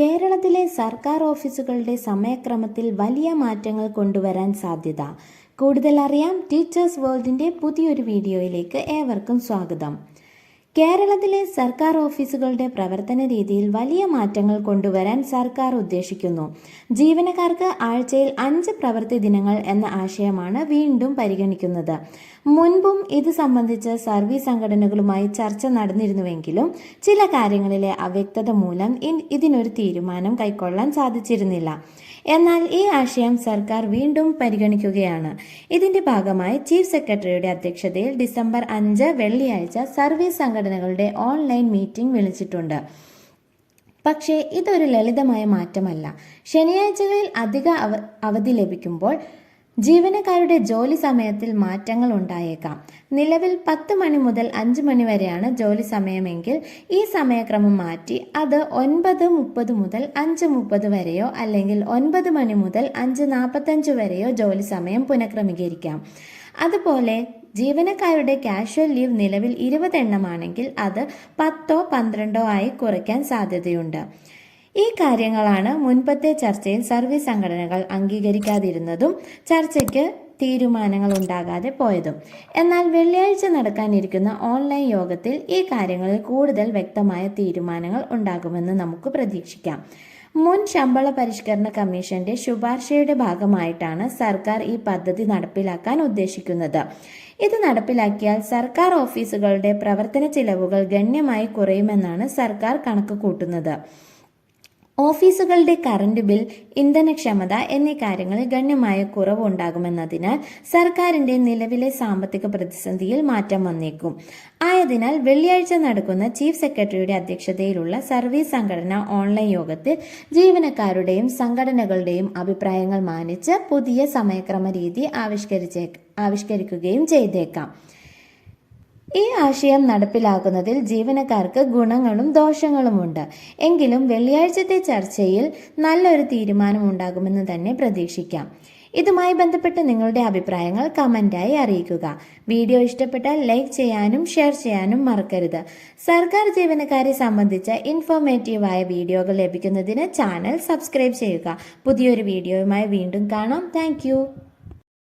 കേരളത്തിലെ സർക്കാർ ഓഫീസുകളുടെ സമയക്രമത്തിൽ വലിയ മാറ്റങ്ങൾ കൊണ്ടുവരാൻ സാധ്യത. കൂടുതൽ അറിയാം ടീച്ചേഴ്സ് വേൾഡിന്റെ പുതിയൊരു വീഡിയോയിലേക്ക് ഏവർക്കും സ്വാഗതം. കേരളത്തിലെ സർക്കാർ ഓഫീസുകളുടെ പ്രവർത്തന രീതിയിൽ വലിയ മാറ്റങ്ങൾ കൊണ്ടുവരാൻ സർക്കാർ ഉദ്ദേശിക്കുന്നു. ജീവനക്കാർക്ക് ആഴ്ചയിൽ അഞ്ച് പ്രവൃത്തി ദിനങ്ങൾ എന്ന ആശയമാണ് വീണ്ടും പരിഗണിക്കുന്നത്. മുൻപും ഇത് സംബന്ധിച്ച് സർവീസ് സംഘടനകളുമായി ചർച്ച നടന്നിരുന്നുവെങ്കിലും ചില കാര്യങ്ങളിലെ അവ്യക്തത മൂലം ഇതിനൊരു തീരുമാനം കൈക്കൊള്ളാൻ സാധിച്ചിരുന്നില്ല. എന്നാൽ ഈ ആശയം സർക്കാർ വീണ്ടും പരിഗണിക്കുകയാണ്. ഇതിന്റെ ഭാഗമായി ചീഫ് സെക്രട്ടറിയുടെ അധ്യക്ഷതയിൽ ഡിസംബർ അഞ്ച് വെള്ളിയാഴ്ച സർവീസ് സംഘടനകളുടെ ഓൺലൈൻ മീറ്റിംഗ് വിളിച്ചിട്ടുണ്ട്. പക്ഷേ ഇതൊരു ലളിതമായ മാറ്റമല്ല. ശനിയാഴ്ചകളിൽ അധിക അവ അവധി ലഭിക്കുമ്പോൾ ജീവനക്കാരുടെ ജോലി സമയത്തിൽ മാറ്റങ്ങൾ ഉണ്ടായേക്കാം. നിലവിൽ പത്ത് മണി മുതൽ അഞ്ച് മണി വരെയാണ് ജോലി സമയമെങ്കിൽ ഈ സമയക്രമം മാറ്റി അത് ഒൻപത് മുപ്പത് മുതൽ അഞ്ച് മുപ്പത് വരെയോ അല്ലെങ്കിൽ ഒൻപത് മണി മുതൽ അഞ്ച് നാൽപ്പത്തഞ്ച് വരെയോ ജോലി സമയം പുനഃക്രമീകരിക്കാം. അതുപോലെ ജീവനക്കാരുടെ കാഷ്വൽ ലീവ് നിലവിൽ ഇരുപത് എണ്ണമാണെങ്കിൽ അത് പത്തോ പന്ത്രണ്ടോ ആയി കുറയ്ക്കാൻ സാധ്യതയുണ്ട്. ഈ കാര്യങ്ങളാണ് മുൻപത്തെ ചർച്ചയിൽ സർവീസ് സംഘടനകൾ അംഗീകരിക്കാതിരുന്നതും ചർച്ചയ്ക്ക് തീരുമാനങ്ങൾ ഉണ്ടാകാതെ പോയതും. എന്നാൽ വെള്ളിയാഴ്ച നടക്കാനിരിക്കുന്ന ഓൺലൈൻ യോഗത്തിൽ ഈ കാര്യങ്ങളിൽ കൂടുതൽ വ്യക്തമായ തീരുമാനങ്ങൾ ഉണ്ടാകുമെന്ന് നമുക്ക് പ്രതീക്ഷിക്കാം. മുൻ ശമ്പള പരിഷ്കരണ കമ്മീഷന്റെ ശുപാർശയുടെ ഭാഗമായിട്ടാണ് സർക്കാർ ഈ പദ്ധതി നടപ്പിലാക്കാൻ ഉദ്ദേശിക്കുന്നത്. ഇത് നടപ്പിലാക്കിയാൽ സർക്കാർ ഓഫീസുകളുടെ പ്രവർത്തന ചിലവുകൾ ഗണ്യമായി കുറയുമെന്നാണ് സർക്കാർ കണക്ക് കൂട്ടുന്നത് ഓഫീസുകളുടെ കറണ്ട് ബിൽ ഇന്ധനക്ഷമത എന്നീ കാര്യങ്ങളിൽ ഗണ്യമായ കുറവുണ്ടാകുമെന്നതിനാൽ സർക്കാരിന്റെ നിലവിലെ സാമ്പത്തിക പ്രതിസന്ധിയിൽ മാറ്റം വന്നേക്കും. ആയതിനാൽ വെള്ളിയാഴ്ച നടക്കുന്ന ചീഫ് സെക്രട്ടറിയുടെ അധ്യക്ഷതയിലുള്ള സർവീസ് സംഘടന ഓൺലൈൻ യോഗത്തിൽ ജീവനക്കാരുടെയും സംഘടനകളുടെയും അഭിപ്രായങ്ങൾ മാനിച്ച് പുതിയ സമയക്രമ രീതി ആവിഷ്കരിച്ചേ ആവിഷ്കരിക്കുകയും ചെയ്തേക്കാം. ഈ ആശയം നടപ്പിലാക്കുന്നതിൽ ജീവനക്കാർക്ക് ഗുണങ്ങളും ദോഷങ്ങളുമുണ്ട്. എങ്കിലും വെള്ളിയാഴ്ചത്തെ ചർച്ചയിൽ നല്ലൊരു തീരുമാനം ഉണ്ടാകുമെന്ന് തന്നെ പ്രതീക്ഷിക്കാം. ഇതുമായി ബന്ധപ്പെട്ട് നിങ്ങളുടെ അഭിപ്രായങ്ങൾ കമന്റായി അറിയിക്കുക. വീഡിയോ ഇഷ്ടപ്പെട്ടാൽ ലൈക്ക് ചെയ്യാനും ഷെയർ ചെയ്യാനും മറക്കരുത്. സർക്കാർ ജീവനക്കാരെ സംബന്ധിച്ച ഇൻഫോർമേറ്റീവായ വീഡിയോകൾ ലഭിക്കുന്നതിന് ചാനൽ സബ്സ്ക്രൈബ് ചെയ്യുക. പുതിയൊരു വീഡിയോയുമായി വീണ്ടും കാണാം. താങ്ക്